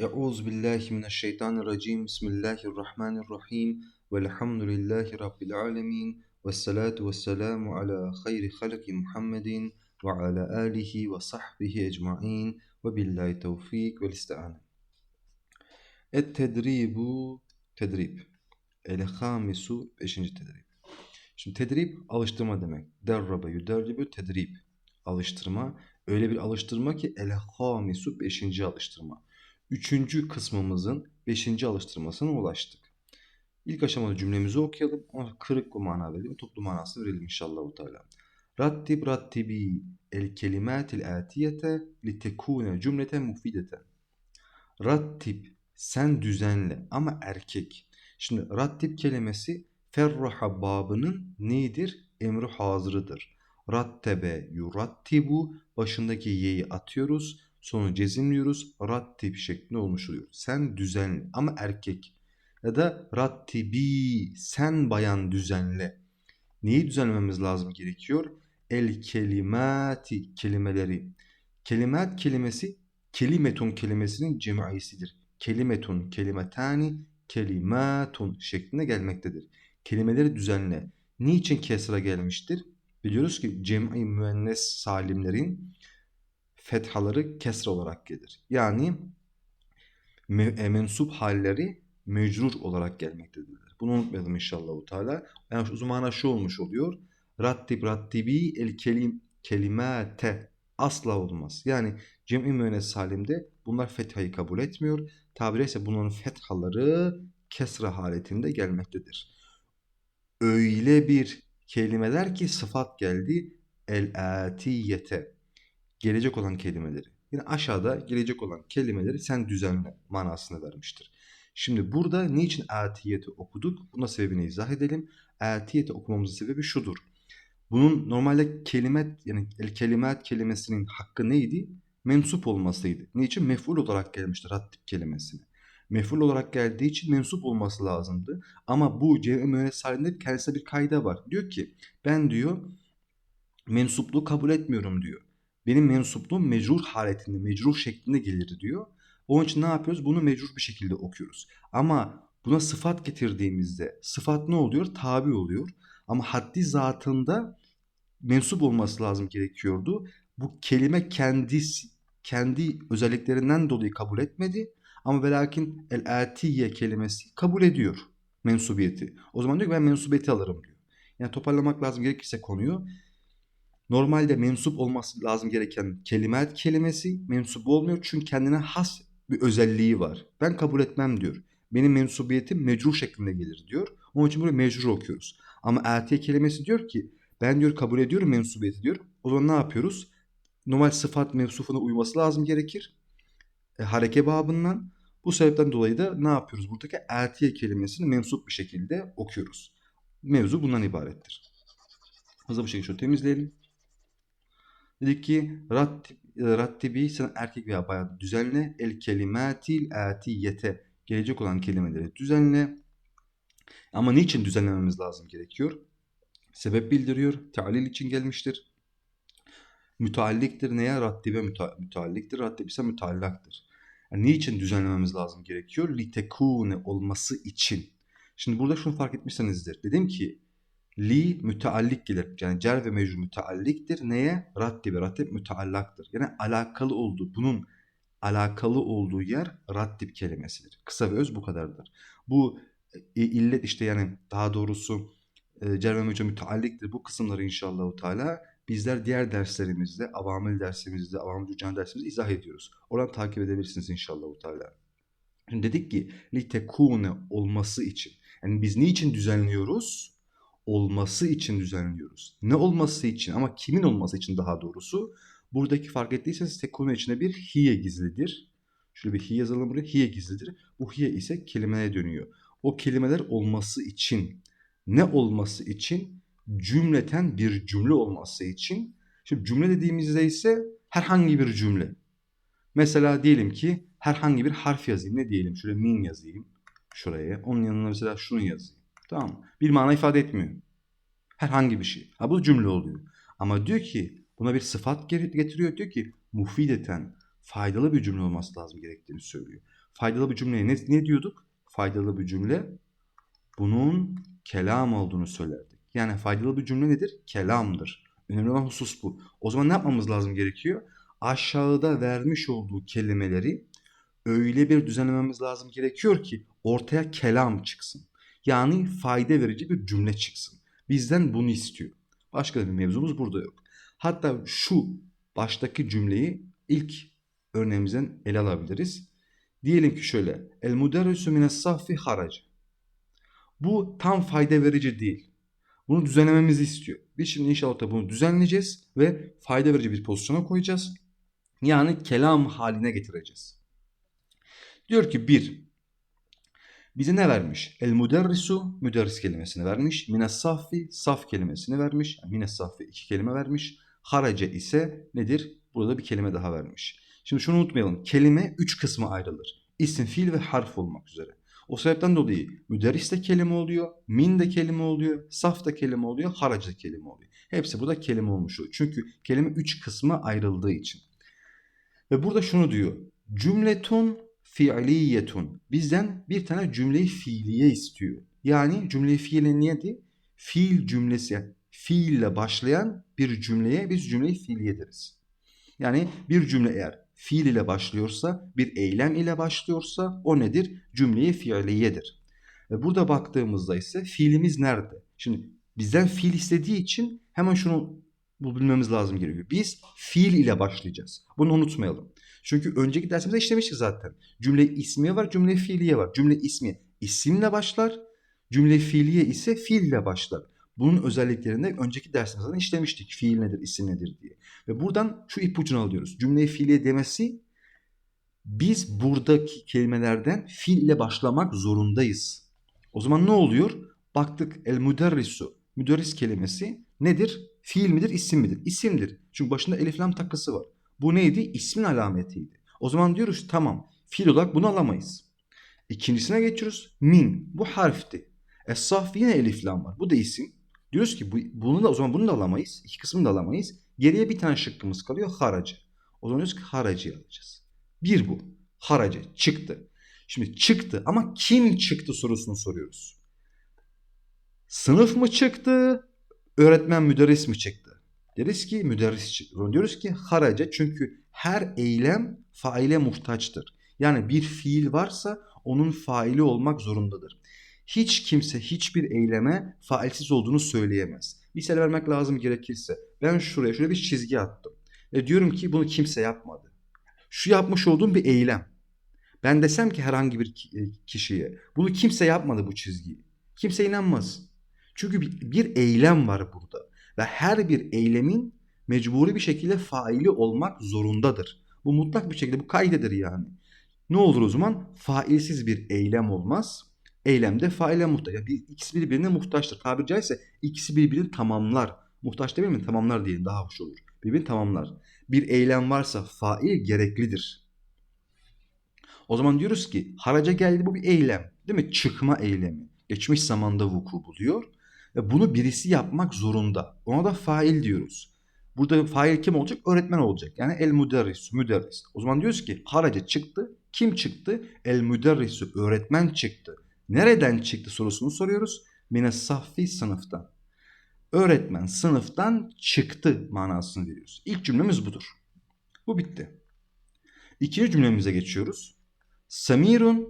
Euzu billahi mineşşeytanirracim. Bismillahirrahmanirrahim. Velhamdülillahi rabbil alamin. Ves salatu vesselamu ala hayri halki Muhammedin ve ala alihi ve sahbihi ecmaîn ve billahi tevfik ve isti'ane. Et tedribu tedrib. El hamisu 5. tedrib. Şimdi tedrib alıştırma demek. Derrabe yuderribu tedrib. Alıştırma. Öyle bir alıştırma ki el hamisu 5. alıştırma. Üçüncü kısmımızın 5. alıştırmasına ulaştık. İlk aşamada cümlemizi okuyalım. Ona kırık bir mana verelim. Toplu manasını verelim inşallah. Teala. Rattib rattibi el kelimatil atiyete li tekune cümleten mufideten. Rattib sen düzenle ama erkek. Şimdi rattib kelimesi ferraha babının neyidir? Emri hazırıdır. Rattebe yurattibu başındaki ye'yi atıyoruz. Sonra cezimliyoruz. Rattib şeklinde olmuş oluyor. Sen düzenle ama erkek. Ya da rattibi sen bayan düzenle. Neyi düzenlememiz lazım gerekiyor? El kelimati kelimeleri. Kelimat kelimesi kelimetun kelimesinin cem'isidir. Kelimetun, kelimetani, kelimatun şeklinde gelmektedir. Kelimeleri düzenle. Niçin kesra gelmiştir? Biliyoruz ki cem'i müennes salimlerin fethaları kesra olarak gelir. Yani e, mensup halleri mecrur olarak gelmektedirler. Bunu unutmayalım inşallah. Teala. Yani o zaman şu olmuş oluyor. Rattib rattibi el kelim kelimate asla olmaz. Yani cem'i müennes salimde bunlar fethayı kabul etmiyor. Tabire ise bunların fethaları kesra haletinde gelmektedir. Öyle bir kelimeler ki sıfat geldi el atiyete gelecek olan kelimeleri. Yine aşağıda gelecek olan kelimeleri sen düzenle manasını vermiştir. Şimdi burada niçin atiyeti okuduk? Buna sebebini izah edelim. Atiyeti okumamızın sebebi şudur. Bunun normalde kelimet yani el kelimet kelimesinin hakkı neydi? Mensup olmasıydı. Niçin? Mef'ul olarak gelmiştir hattip kelimesine. Mef'ul olarak geldiği için mensup olması lazımdı. Ama bu cevhe müennes halinde kendisine bir kayda var. Diyor ki ben diyor mensupluğu kabul etmiyorum diyor. Benim mensupluğum mecrur haletinde, mecrur şeklinde gelir diyor. Onun için ne yapıyoruz? Bunu mecrur bir şekilde okuyoruz. Ama buna sıfat getirdiğimizde sıfat ne oluyor? Tabi oluyor. Ama haddi zatında mensup olması lazım gerekiyordu. Bu kelime kendisi kendi özelliklerinden dolayı kabul etmedi. Ama ve lakin el-atiye kelimesi kabul ediyor mensubiyeti. O zaman diyor ki ben mensubiyeti alırım diyor. Yani toparlamak lazım gerekirse konuyu. Normalde mensup olması lazım gereken kelimet kelimesi mensup olmuyor. Çünkü kendine has bir özelliği var. Ben kabul etmem diyor. Benim mensubiyetim mecrur şeklinde gelir diyor. Onun için buraya mecrur okuyoruz. Ama atiye kelimesi diyor ki ben diyor kabul ediyorum mensubiyeti diyor. O zaman ne yapıyoruz? Normal sıfat mevsufuna uyması lazım gerekir. E, hareke babından. Bu sebepten dolayı da ne yapıyoruz? Buradaki atiye kelimesini mensup bir şekilde okuyoruz. Mevzu bundan ibarettir. Hızlı bir şekilde şöyle temizleyelim. Dedik ki rattib, rattibi sen erkek veya bayan düzenle el kelimatil atiyete gelecek olan kelimeleri düzenle. Ama niçin düzenlememiz lazım gerekiyor? Sebep bildiriyor. Tealil için gelmiştir. Mütealliktir neye? Rattibe müta mütealliktir. Rattib ise müteallaktır. Yani niçin düzenlememiz lazım gerekiyor? Litekune olması için. Şimdi burada şunu fark etmişsinizdir. Dedim ki li müteallik gelir. Yani cer ve mecrur mütealliktir. Neye? Rattibe. Rattib müteallaktır. Yani alakalı olduğu, bunun alakalı olduğu yer rattib kelimesidir. Kısa ve öz bu kadardır. Bu e, illet işte yani daha doğrusu e, cer ve mecrur mütealliktir. Bu kısımları inşallah Teala bizler diğer derslerimizde, avamil dersimizde, avamil cücan dersimizde izah ediyoruz. Oradan takip edebilirsiniz inşallah Teala. Şimdi dedik ki li tekune olması için. Yani biz niçin düzenliyoruz? Olması için düzenliyoruz. Ne olması için ama kimin olması için daha doğrusu. Buradaki fark ettiyseniz tek konu içinde bir hiye gizlidir. Şöyle bir hiye yazalım buraya. Hiye gizlidir. Bu hiye ise kelimelere dönüyor. O kelimeler olması için. Ne olması için? Cümleten bir cümle olması için. Şimdi cümle dediğimizde ise herhangi bir cümle. Mesela diyelim ki herhangi bir harf yazayım. Ne diyelim? Şöyle min yazayım. Şuraya. Onun yanına mesela şunu yazayım. Tamam mı? Bir mana ifade etmiyor. Herhangi bir şey. Ha bu cümle oluyor. Ama diyor ki buna bir sıfat getiriyor. Diyor ki mufideten faydalı bir cümle olması lazım gerektiğini söylüyor. Faydalı bir cümleye ne, ne diyorduk? Faydalı bir cümle bunun kelam olduğunu söylerdik. Yani faydalı bir cümle nedir? Kelamdır. Önemli olan husus bu. O zaman ne yapmamız lazım gerekiyor? Aşağıda vermiş olduğu kelimeleri öyle bir düzenlememiz lazım gerekiyor ki ortaya kelam çıksın. Yani fayda verici bir cümle çıksın. Bizden bunu istiyor. Başka bir mevzumuz burada yok. Hatta şu baştaki cümleyi ilk örneğimizden ele alabiliriz. Diyelim ki şöyle. El muderrisu mines saffi harac. Bu tam fayda verici değil. Bunu düzenlememizi istiyor. Biz şimdi inşallah da bunu düzenleyeceğiz ve fayda verici bir pozisyona koyacağız. Yani kelam haline getireceğiz. Diyor ki bir, bize ne vermiş? El muderrisu müderris kelimesini vermiş. Saffi saf kelimesini vermiş. Mines saffi iki kelime vermiş. Harace ise nedir? Burada bir kelime daha vermiş. Şimdi şunu unutmayalım. Kelime üç kısma ayrılır. İsim, fiil ve harf olmak üzere. O sebepten dolayı müderris de kelime oluyor, min de kelime oluyor, saf da kelime oluyor, harac da kelime oluyor. Hepsi burada kelime olmuş oluyor. Çünkü kelime üç kısma ayrıldığı için. Ve burada şunu diyor. Cümletun fiiliyetun. Bizden bir tane cümleyi fiiliye istiyor. Yani cümle fiili neydi? Fiil cümlesi. Fiille başlayan bir cümleye biz cümleyi fiiliye deriz. Yani bir cümle eğer fiil ile başlıyorsa, bir eylem ile başlıyorsa o nedir? Cümleyi fiiliyedir. Ve burada baktığımızda ise fiilimiz nerede? Şimdi bizden fiil istediği için hemen şunu bilmemiz lazım gerekiyor. Biz fiil ile başlayacağız. Bunu unutmayalım. Çünkü önceki dersimizde işlemiştik zaten. Cümle ismiye var, cümle fiiliye var. Cümle ismi isimle başlar, cümle fiiliye ise fiil ile başlar. Bunun özelliklerinde önceki dersimizde işlemiştik. Fiil nedir, isim nedir diye. Ve buradan şu ipucunu alıyoruz. Cümle fiiliye demesi biz buradaki kelimelerden fiil ile başlamak zorundayız. O zaman ne oluyor? Baktık el müderrisu. Müderris kelimesi nedir? Fiil midir, isim midir? İsimdir. Çünkü başında elif lam takısı var. Bu neydi? İsmin alametiydi. O zaman diyoruz tamam. Fiil olarak bunu alamayız. İkincisine geçiyoruz. Min. Bu harfti. Es-saf yine elif lam var. Bu da isim. Diyoruz ki bu, bunu da o zaman bunu da alamayız. İki kısmını da alamayız. Geriye bir tane şıkkımız kalıyor. Haracı. O zaman diyoruz ki haracı alacağız. Bir bu. Haracı. Çıktı. Şimdi çıktı ama kim çıktı sorusunu soruyoruz. Sınıf mı çıktı? Öğretmen müderris mi çıktı? Deriz ki müderris çıktı. Diyoruz ki haraca çünkü her eylem faile muhtaçtır. Yani bir fiil varsa onun faili olmak zorundadır. Hiç kimse hiçbir eyleme failsiz olduğunu söyleyemez. Misal vermek lazım gerekirse ben şuraya şöyle bir çizgi attım. Ve diyorum ki bunu kimse yapmadı. Şu yapmış olduğum bir eylem. Ben desem ki herhangi bir kişiye bunu kimse yapmadı bu çizgiyi. Kimse inanmaz. Çünkü bir, bir eylem var burada. Ve her bir eylemin mecburi bir şekilde faili olmak zorundadır. Bu mutlak bir şekilde bu kaydedir yani. Ne olur o zaman? Failsiz bir eylem olmaz. Eylemde faile muhtaç. Yani bir, ikisi birbirine muhtaçtır. Tabiri caizse ikisi birbirini tamamlar. Muhtaç değil mi? Tamamlar diyelim daha hoş olur. Birbirini tamamlar. Bir eylem varsa fail gereklidir. O zaman diyoruz ki haraca geldi bu bir eylem. Değil mi? Çıkma eylemi. Geçmiş zamanda vuku buluyor. Bunu birisi yapmak zorunda. Ona da fail diyoruz. Burada fail kim olacak? Öğretmen olacak. Yani el müderris, müderris. O zaman diyoruz ki haraca çıktı. Kim çıktı? El müderrisu, öğretmen çıktı. Nereden çıktı sorusunu soruyoruz. Mine saffi sınıftan. Öğretmen sınıftan çıktı manasını veriyoruz. İlk cümlemiz budur. Bu bitti. İkinci cümlemize geçiyoruz. Samirun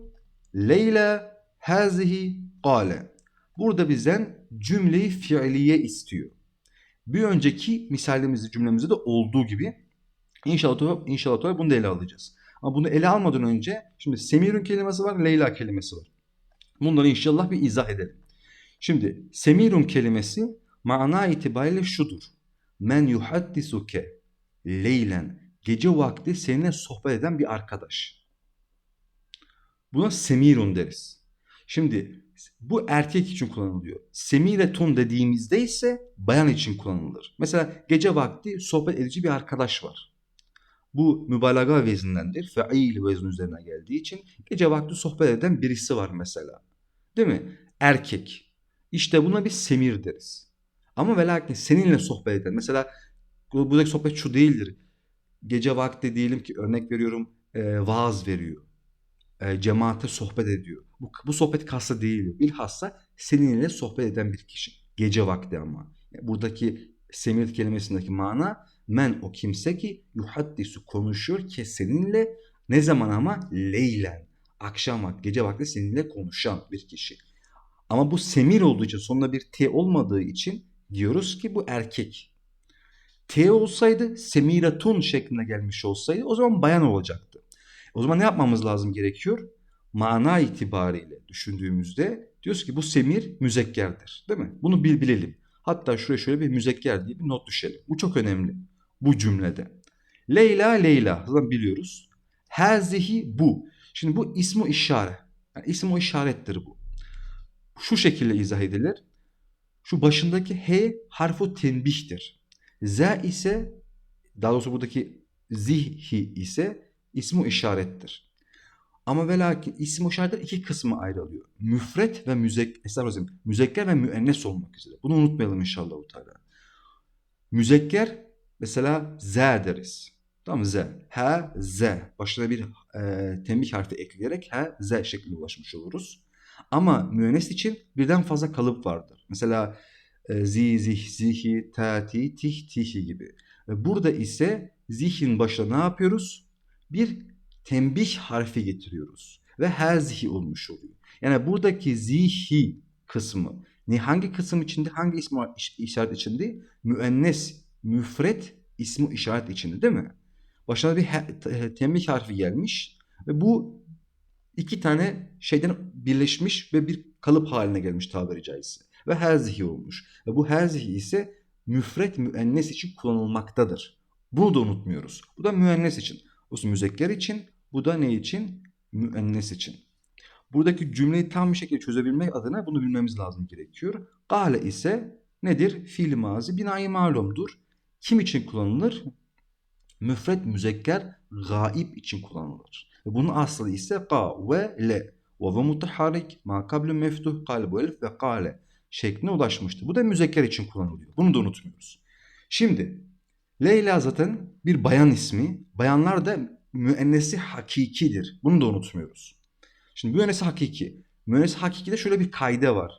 Leyla hazihi kale. Burada bizden cümleyi fiiliye istiyor. Bir önceki misalimizde cümlemizde de olduğu gibi inşallah inşallah bunu da ele alacağız. Ama bunu ele almadan önce şimdi Semirun kelimesi var, Leyla kelimesi var. Bunları inşallah bir izah edelim. Şimdi Semirun kelimesi mana itibariyle şudur. Men yuhaddisuke leylen gece vakti seninle sohbet eden bir arkadaş. Buna semirun deriz. Şimdi bu erkek için kullanılıyor. Semiretun dediğimizde ise bayan için kullanılır. Mesela gece vakti sohbet edici bir arkadaş var. Bu mübalağa vezindendir. Feil vezin üzerine geldiği için gece vakti sohbet eden birisi var mesela. Değil mi? Erkek. İşte buna bir semir deriz. Ama ve lakin seninle sohbet eden. Mesela buradaki sohbet şu değildir. gece vakti diyelim ki örnek veriyorum e, vaaz veriyor. E, cemaate sohbet ediyor. Bu, bu sohbet kastı değil. Bilhassa seninle sohbet eden bir kişi. Gece vakti ama. Yani buradaki semir kelimesindeki mana men o kimse ki yuhaddisu konuşuyor ki seninle ne zaman ama leylen akşam vakti gece vakti seninle konuşan bir kişi. Ama bu semir olduğu için sonunda bir T olmadığı için diyoruz ki bu erkek. T olsaydı semiratun şeklinde gelmiş olsaydı o zaman bayan olacaktı. O zaman ne yapmamız lazım gerekiyor? Mana itibariyle düşündüğümüzde diyoruz ki bu semir müzekkerdir. Değil mi? Bunu bil bilelim. Hatta şuraya şöyle bir müzekker diye bir not düşelim. Bu çok önemli bu cümlede. Leyla Leyla zaten biliyoruz. Hazihi bu. Şimdi bu ismu işare. Yani ismu işarettir bu. Şu şekilde izah edilir. Şu başındaki H harfu tenbihtir. Z ise daha doğrusu buradaki zihi ise ismu işarettir. Ama ve lakin ismi işaretler iki kısmı ayrılıyor. Müfret ve müzek, müzekker ve müennes olmak üzere. Bunu unutmayalım inşallah. Teala. Müzekker mesela z deriz. Tamam? Z. H, Z. Başına bir e, tembih harfi ekleyerek H, Z şeklinde ulaşmış oluruz. Ama müennes için birden fazla kalıp vardır. Mesela e, zi, zih, zihi, tati, tih, tihi gibi. Ve burada ise zihin başına ne yapıyoruz? Bir tembih harfi getiriyoruz. Ve hazihi olmuş oluyor. Yani buradaki zihi kısmı ne hangi kısım içinde hangi ismi işaret içinde? Müennes, müfret ismi işaret içinde değil mi? Başına bir tembih harfi gelmiş ve bu iki tane şeyden birleşmiş ve bir kalıp haline gelmiş tabiri caizse. Ve herzihi olmuş. Ve bu herzihi ise müfret müennes için kullanılmaktadır. Bunu da unutmuyoruz. Bu da müennes için. Bu müzekker için, bu da ne için? Müennes için. Buradaki cümleyi tam bir şekilde çözebilmek adına bunu bilmemiz lazım gerekiyor. Gale ise nedir? Fiil mazi binayı malumdur. Kim için kullanılır? Müfret müzekker gaib için kullanılır. Bunun aslı ise ka ve le. Ve ve mutaharik ma kablu meftuh kalbu elif ve kale şekline ulaşmıştır. Bu da müzekker için kullanılıyor. Bunu da unutmuyoruz. Şimdi Leyla zaten bir bayan ismi. Bayanlar da müennesi hakikidir. Bunu da unutmuyoruz. Şimdi müennesi hakiki. Müennesi hakikide şöyle bir kaide var.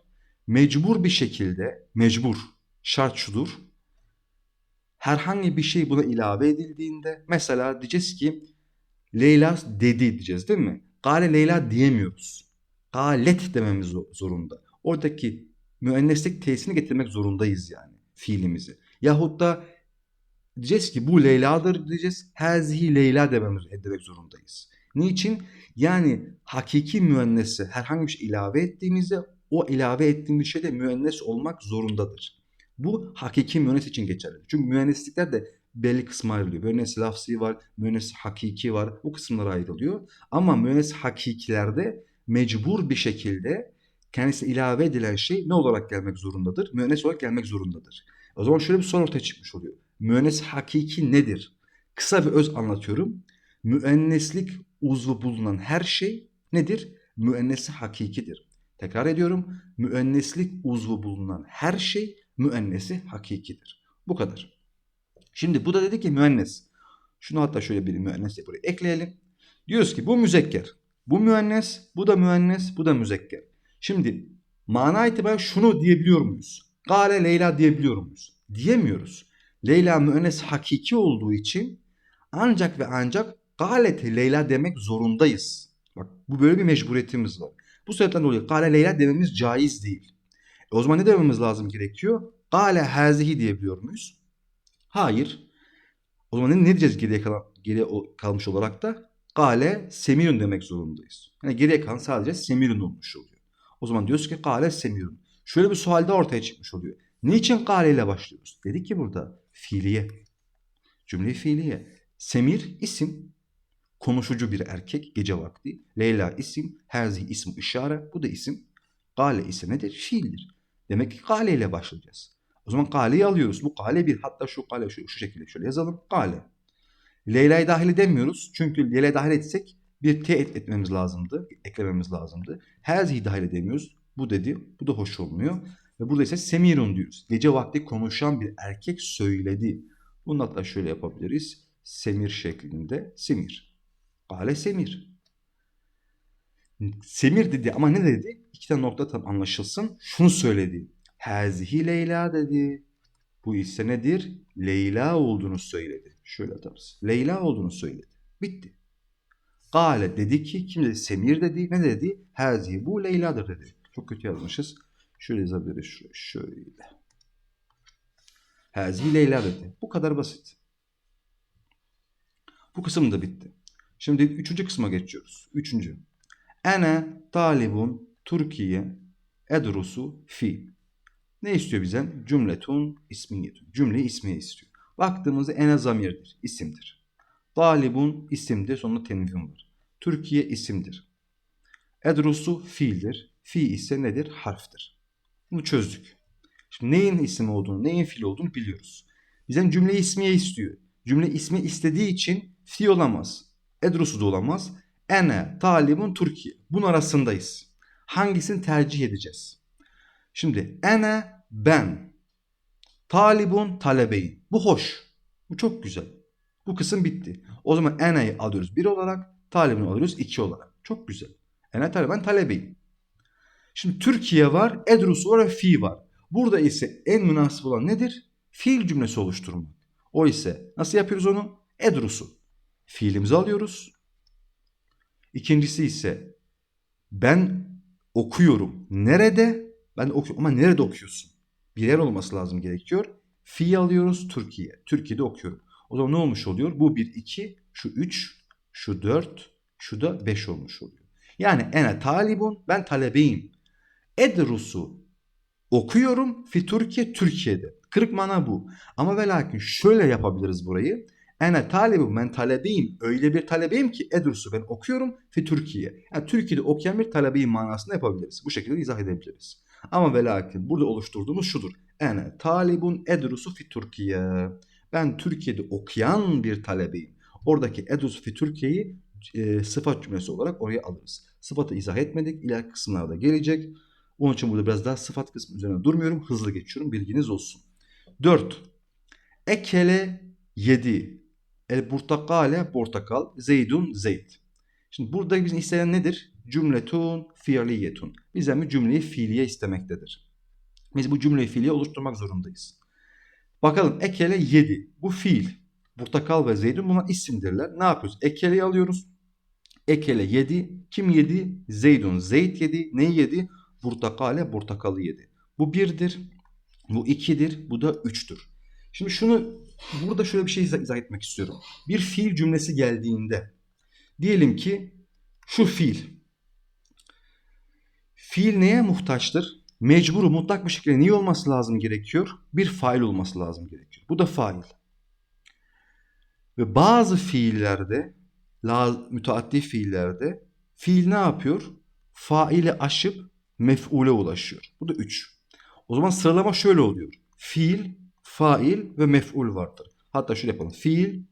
Mecbur bir şekilde, mecbur, şart şudur. Herhangi bir şey buna ilave edildiğinde mesela diyeceğiz ki Leyla dedi diyeceğiz değil mi? Gale Leyla diyemiyoruz. Galet dememiz zorunda. Oradaki müenneslik tesini getirmek zorundayız yani fiilimizi. Yahut da diyeceğiz ki bu Leyla'dır diyeceğiz. Hazihi Leyla dememiz demek zorundayız. Niçin? Yani hakiki müennesi herhangi bir şey ilave ettiğimizde o ilave ettiğimiz şey de müennes olmak zorundadır. Bu hakiki müennes için geçerli. Çünkü müenneslikler de belli kısma ayrılıyor. Müennes lafzi var, müennes hakiki var. Bu kısımlara ayrılıyor. Ama müennes hakikilerde mecbur bir şekilde kendisine ilave edilen şey ne olarak gelmek zorundadır? Müennes olarak gelmek zorundadır. O zaman şöyle bir soru ortaya çıkmış oluyor. Müennes hakiki nedir? Kısa bir öz anlatıyorum. Müenneslik uzvu bulunan her şey nedir? Müennesi hakikidir. Tekrar ediyorum. Müenneslik uzvu bulunan her şey müennesi hakikidir. Bu kadar. Şimdi bu da dedi ki müennes. Şunu hatta şöyle bir müennes buraya ekleyelim. Diyoruz ki bu müzekker. Bu müennes, bu da müennes, bu da müzekker. Şimdi mana itibariyle şunu diyebiliyor muyuz? Gale Leyla diyebiliyor muyuz? Diyemiyoruz. Leyla müennes hakiki olduğu için ancak ve ancak galete Leyla demek zorundayız. Bak bu böyle bir mecburiyetimiz var. Bu sebepten dolayı gale Leyla dememiz caiz değil. E o zaman ne dememiz lazım gerekiyor? Gale hazihi diyebiliyor muyuz? Hayır. O zaman ne, ne diyeceğiz geriye, kalan, geriye kalmış olarak da? Gale semirun demek zorundayız. Yani geriye kalan sadece semirun olmuş oluyor. O zaman diyoruz ki gale semirun. Şöyle bir sual da ortaya çıkmış oluyor. Niçin gale ile başlıyoruz? Dedik ki burada fiiliye. Cümle fiiliye. Semir isim. Konuşucu bir erkek gece vakti. Leyla isim. Herzi ismi işare. Bu da isim. Gale ise nedir? Fiildir. Demek ki gale ile başlayacağız. O zaman kaleyi alıyoruz. Bu kale bir. Hatta şu kale şu, şu şekilde şöyle yazalım. Kale. Leyla'yı dahil edemiyoruz. Çünkü Leyla'yı dahil etsek bir T etmemiz lazımdı. Eklememiz lazımdı. Herzi'yi dahil edemiyoruz. Bu dedi. Bu da hoş olmuyor. Ve burada ise Semirun diyoruz. Gece vakti konuşan bir erkek söyledi. Bunu hatta şöyle yapabiliriz. semir şeklinde semir. Kale semir. Semir dedi ama ne dedi? İki tane nokta tam anlaşılsın. Şunu söyledi. Hazihi Leyla dedi. Bu ise nedir? Leyla olduğunu söyledi. Şöyle atarız. Leyla olduğunu söyledi. Bitti. Gale dedi ki kim dedi? Semir dedi. Ne dedi? Hazihi bu Leyla'dır dedi. Çok kötü yazmışız. Şöyle yazabiliriz. Şöyle. şöyle. Hazihi Leyla dedi. Bu kadar basit. Bu kısım da bitti. Şimdi üçüncü kısma geçiyoruz. Üçüncü. Ene talibun Türkiye edrusu fi. Ne istiyor bizden? Cümletun ismiyetun. Cümle ismiye istiyor. Baktığımızda ene zamirdir, isimdir. Talibun isimdir, sonunda tenvin var. Türkiye isimdir. Edrusu fiildir. Fi ise nedir? Harftir. Bunu çözdük. Şimdi neyin isim olduğunu, neyin fiil olduğunu biliyoruz. Bizden cümle ismiye istiyor. Cümle ismi istediği için fi olamaz. Edrusu da olamaz. Ene, talibun, Türkiye. Bunun arasındayız. Hangisini tercih edeceğiz? Şimdi ene, ben. Talibun, talebeyin. Bu hoş. Bu çok güzel. Bu kısım bitti. O zaman ene'yi alıyoruz bir olarak. Talibini alıyoruz iki olarak. Çok güzel. Ene, talib, ben talebeyim. Şimdi Türkiye var, edrusu var ve fi var. Burada ise en münasip olan nedir? Fiil cümlesi oluşturmak. O ise nasıl yapıyoruz onu? Edrusu. Fiilimizi alıyoruz. İkincisi ise ben okuyorum. Nerede? Ben okuyorum ama nerede okuyorsun? Bir yer olması lazım gerekiyor. Fi'yi alıyoruz Türkiye. Türkiye'de okuyorum. O zaman ne olmuş oluyor? Bu 1, 2, şu 3, şu 4, şu da 5 olmuş oluyor. Yani ene talibun, ben talebeyim. Edrusu, okuyorum fi Türkiye, Türkiye'de. Kırık mana bu. Ama ve lakin şöyle yapabiliriz burayı. Ene talibim ben talebeyim. Öyle bir talebeyim ki edrusu ben okuyorum fi Türkiye. Yani Türkiye'de okuyan bir talebeyim manasında yapabiliriz. Bu şekilde izah edebiliriz. Ama ve lakin burada oluşturduğumuz şudur. Ene talibun edrusu fi Türkiye. Ben Türkiye'de okuyan bir talebeyim. Oradaki edrusu fi Türkiye'yi e, sıfat cümlesi olarak oraya alırız. Sıfatı izah etmedik. İleriki kısımlarda gelecek. Onun için burada biraz daha sıfat kısmı üzerine durmuyorum. Hızlı geçiyorum. Bilginiz olsun. 4. Ekele yedi. El portakale portakal. Zeydun zeyd. Şimdi burada bizim istenen nedir? Cümletun fiiliyetun. Bizden bir cümleyi fiiliye istemektedir. Biz bu cümleyi fiiliye oluşturmak zorundayız. Bakalım ekele yedi. Bu fiil. Portakal ve zeydun bunlar isimdirler. Ne yapıyoruz? Ekeleyi alıyoruz. Ekele yedi. Kim yedi? Zeydun. Zeyd yedi. Neyi yedi? Portakale portakalı yedi. Bu birdir. Bu ikidir. Bu da üçtür. Şimdi şunu burada şöyle bir şey izah, etmek istiyorum. Bir fiil cümlesi geldiğinde diyelim ki şu fiil. Fiil neye muhtaçtır? Mecburu mutlak bir şekilde niye olması lazım gerekiyor? Bir fail olması lazım gerekiyor. Bu da fail. Ve bazı fiillerde, müteaddi fiillerde fiil ne yapıyor? Faili aşıp mef'ule ulaşıyor. Bu da 3. O zaman sıralama şöyle oluyor. Fiil, fail ve mef'ul vardır. Hatta şöyle yapalım. Fiil,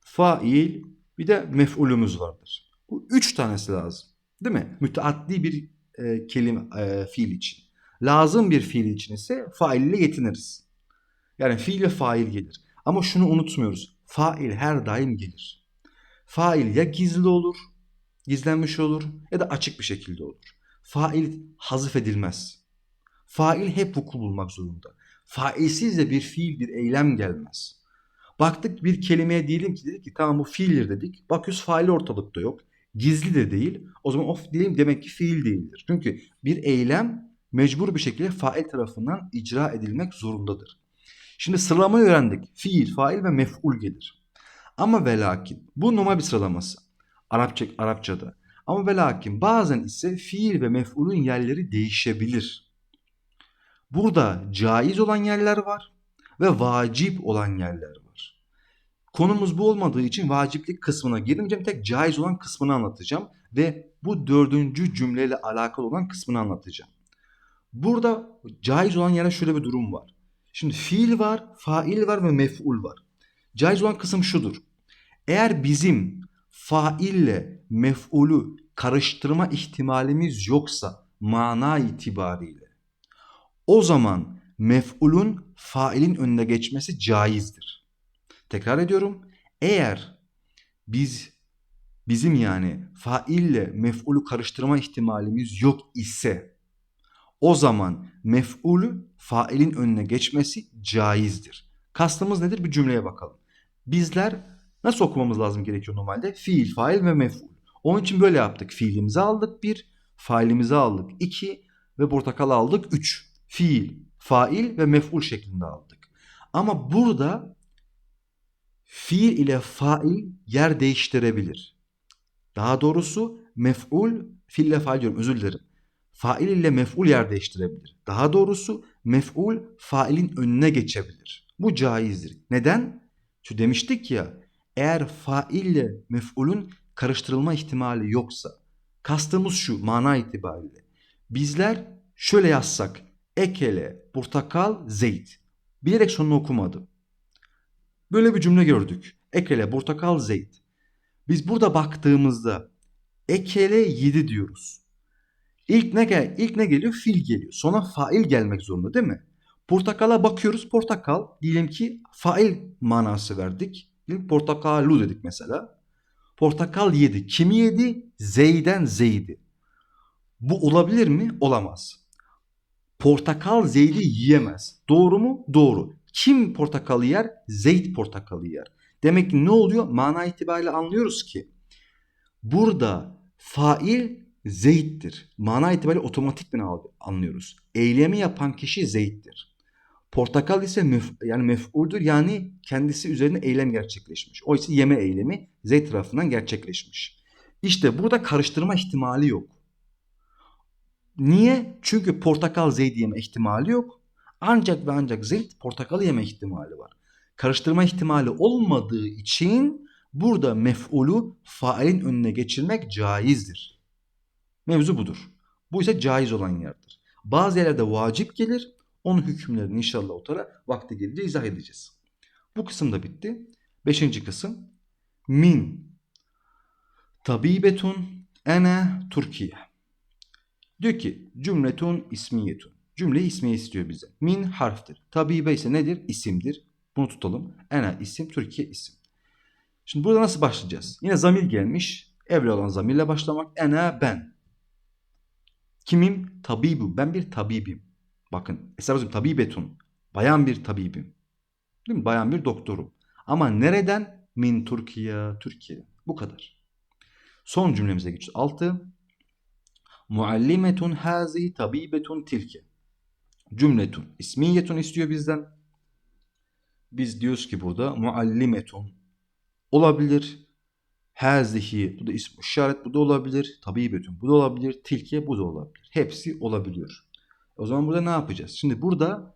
fail bir de mef'ulümüz vardır. Bu üç tanesi lazım. Değil mi? Müteaddi bir e, kelime e, fiil için. Lazım bir fiil için ise fail ile yetiniriz. Yani fiil ve fail gelir. Ama şunu unutmuyoruz. Fail her daim gelir. Fail ya gizli olur, gizlenmiş olur ya da açık bir şekilde olur. Fail hazıf edilmez. Fail hep vuku bulmak zorunda. Failsiz de bir fiil, bir eylem gelmez. Baktık bir kelimeye diyelim ki dedik ki tamam bu fiildir dedik. Bakıyoruz faili ortalıkta yok. Gizli de değil. O zaman of diyelim demek ki fiil değildir. Çünkü bir eylem mecbur bir şekilde fail tarafından icra edilmek zorundadır. Şimdi sıralamayı öğrendik. Fiil, fail ve mef'ul gelir. Ama ve lakin bu normal bir sıralaması. Arapça, Arapçada. Ama ve lakin bazen ise fiil ve mef'ulün yerleri değişebilir. Burada caiz olan yerler var ve vacip olan yerler var. Konumuz bu olmadığı için vaciplik kısmına girmeyeceğim. Tek caiz olan kısmını anlatacağım ve bu dördüncü cümleyle alakalı olan kısmını anlatacağım. Burada caiz olan yere şöyle bir durum var. Şimdi fiil var, fail var ve mef'ul var. Caiz olan kısım şudur. Eğer bizim faille mef'ulü karıştırma ihtimalimiz yoksa mana itibariyle o zaman mef'ulun failin önüne geçmesi caizdir. Tekrar ediyorum. Eğer biz bizim yani faille mef'ulü karıştırma ihtimalimiz yok ise o zaman mef'ulü failin önüne geçmesi caizdir. Kastımız nedir? Bir cümleye bakalım. Bizler nasıl okumamız lazım gerekiyor normalde? Fiil, fail ve mef'ul. Onun için böyle yaptık. Fiilimizi aldık bir, failimizi aldık iki ve portakalı aldık üç. Fiil, fail ve mef'ul şeklinde aldık. Ama burada fiil ile fail yer değiştirebilir. Daha doğrusu mef'ul fiil ile fail diyorum özür dilerim. Fail ile mef'ul yer değiştirebilir. Daha doğrusu mef'ul failin önüne geçebilir. Bu caizdir. Neden? Çünkü demiştik ya eğer faille mef'ulün karıştırılma ihtimali yoksa kastımız şu mana itibariyle. Bizler şöyle yazsak ekele, portakal, zeyt. Bilerek sonunu okumadım. Böyle bir cümle gördük. Ekele, portakal, zeyt. Biz burada baktığımızda ekele yedi diyoruz. İlk ne gel ilk ne geliyor? Fil geliyor. Sonra fail gelmek zorunda değil mi? Portakala bakıyoruz. Portakal diyelim ki fail manası verdik. Diyelim portakalu dedik mesela. Portakal yedi. Kimi yedi? Zeyden zeydi. Bu olabilir mi? Olamaz. Portakal zeydi yiyemez. Doğru mu? Doğru. Kim portakalı yer? Zeyd portakalı yer. Demek ki ne oluyor? Mana itibariyle anlıyoruz ki burada fail Zeyd'dir. Mana itibariyle otomatik anlıyoruz? Eylemi yapan kişi Zeyd'dir. Portakal ise mef, yani mef'uldür yani kendisi üzerine eylem gerçekleşmiş. Oysa yeme eylemi Zeyd tarafından gerçekleşmiş. İşte burada karıştırma ihtimali yok. Niye? Çünkü portakal Zeyd yeme ihtimali yok. Ancak ve ancak Zeyd portakal yeme ihtimali var. Karıştırma ihtimali olmadığı için burada mef'ulu failin önüne geçirmek caizdir. Mevzu budur. Bu ise caiz olan yerdir. Bazı yerlerde vacip gelir. Onun hükümlerini inşallah o tara vakti gelince izah edeceğiz. Bu kısım da bitti. Beşinci kısım. Min tabibetun ene Türkiye. Diyor ki cümletun ismiyetun. Cümle ismiye istiyor bize. Min harftir. Tabibe ise nedir? İsimdir. Bunu tutalım. Ene isim, Türkiye isim. Şimdi burada nasıl başlayacağız? Yine zamir gelmiş. Evli olan zamirle başlamak. Ene ben. Kimim? Tabibu. Ben bir tabibim. Bakın esas tabibetun. Bayan bir tabibim. Değil mi? Bayan bir doktorum. Ama nereden? Min Türkiye, Türkiye. Bu kadar. Son cümlemize geçiyoruz. Altı. Muallimetun hazi tabibetun tilke. Cümletun. İsmiyetun istiyor bizden. Biz diyoruz ki burada muallimetun olabilir. Hazihi bu da ism işaret bu da olabilir. Tabibetun bu da olabilir. Tilke bu da olabilir. Hepsi olabiliyor. O zaman burada ne yapacağız? Şimdi burada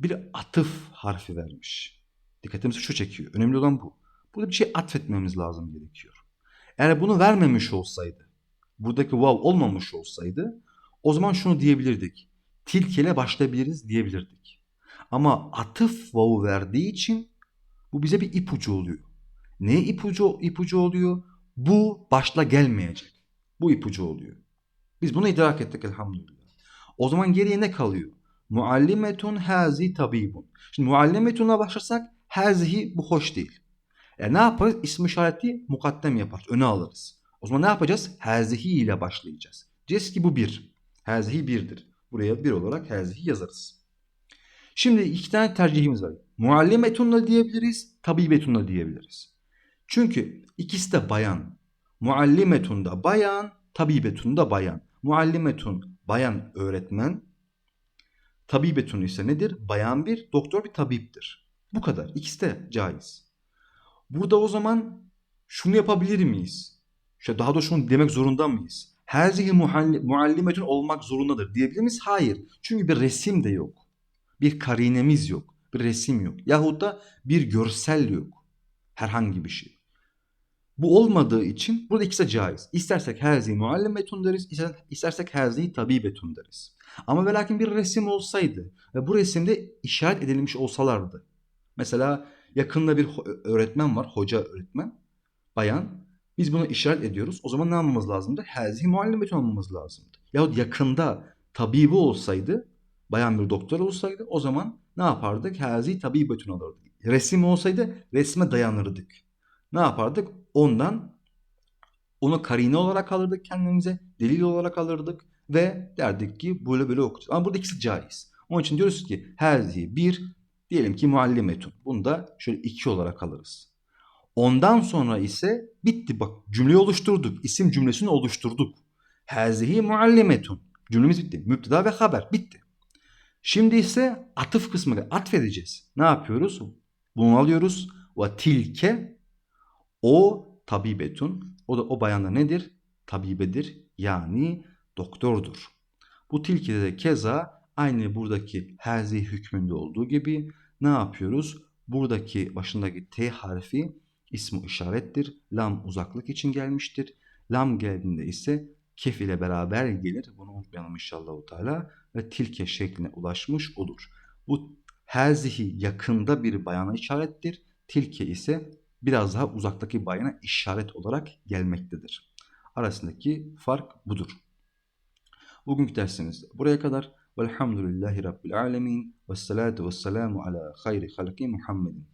bir atıf harfi vermiş. Dikkatimizi şu çekiyor. Önemli olan bu. Burada bir şey atfetmemiz lazım gerekiyor. Eğer bunu vermemiş olsaydı, buradaki vav olmamış olsaydı o zaman şunu diyebilirdik. Tilkeyle başlayabiliriz diyebilirdik. Ama atıf vavu verdiği için bu bize bir ipucu oluyor. Ne ipucu ipucu oluyor? Bu başla gelmeyecek. Bu ipucu oluyor. Biz bunu idrak ettik elhamdülillah. O zaman geriye ne kalıyor? Muallimetun hazi tabibun. Şimdi muallimetunla başlasak hazihi bu hoş değil. E ne yaparız? İsmi işareti mukaddem yaparız. Öne alırız. O zaman ne yapacağız? Hazihi ile başlayacağız. Diyeceğiz ki bu bir. Hazihi birdir. Buraya bir olarak hazihi yazarız. Şimdi iki tane tercihimiz var. Muallimetunla diyebiliriz, tabibetunla diyebiliriz. Çünkü ikisi de bayan. Muallimetun da bayan, tabibetun da bayan. Muallimetun bayan öğretmen. Tabibetun ise nedir? Bayan bir, doktor bir tabiptir. Bu kadar. İkisi de caiz. Burada o zaman şunu yapabilir miyiz? İşte daha da şunu demek zorunda mıyız? Herzihi muallimetun olmak zorundadır diyebilir miyiz? Hayır. Çünkü bir resim de yok. Bir karinemiz yok. Bir resim yok. Yahut da bir görsel yok. Herhangi bir şey. Bu olmadığı için burada ikisi de caiz. İstersek herzi muallimetun deriz, istersek herzi tabibetun deriz. Ama ve lakin bir resim olsaydı ve bu resimde işaret edilmiş olsalardı. Mesela yakında bir öğretmen var, hoca öğretmen, bayan. Biz bunu işaret ediyoruz. O zaman ne yapmamız lazımdı? Herzi muallimetun olmamız lazımdı. Yahut yakında tabibi olsaydı, bayan bir doktor olsaydı o zaman ne yapardık? Herzi tabibetun alırdık. Resim olsaydı resme dayanırdık. Ne yapardık? Ondan onu karine olarak alırdık kendimize, delil olarak alırdık ve derdik ki böyle böyle okuyacağız. Ama burada ikisi caiz. Onun için diyoruz ki herzi bir, diyelim ki muallimetun. Bunu da şöyle iki olarak alırız. Ondan sonra ise bitti bak cümleyi oluşturduk. İsim cümlesini oluşturduk. Hazihi muallimetun. Cümlemiz bitti. Müpteda ve haber bitti. Şimdi ise atıf kısmına atfedeceğiz. Ne yapıyoruz? Bunu alıyoruz. Ve tilke o tabibetun. O da o bayanda nedir? Tabibedir. Yani doktordur. Bu tilkede de keza aynı buradaki hazi hükmünde olduğu gibi ne yapıyoruz? Buradaki başındaki T harfi ismi işarettir. Lam uzaklık için gelmiştir. Lam geldiğinde ise kef ile beraber gelir. Bunu unutmayalım inşallah Teala ve tilke şekline ulaşmış olur. Bu hazihi yakında bir bayana işarettir. Tilke ise biraz daha uzaktaki bayana işaret olarak gelmektedir. Arasındaki fark budur. Bugünkü dersimiz buraya kadar. Velhamdülillahi Rabbil alemin. Vessalatu vesselamu ala hayri halki Muhammedin.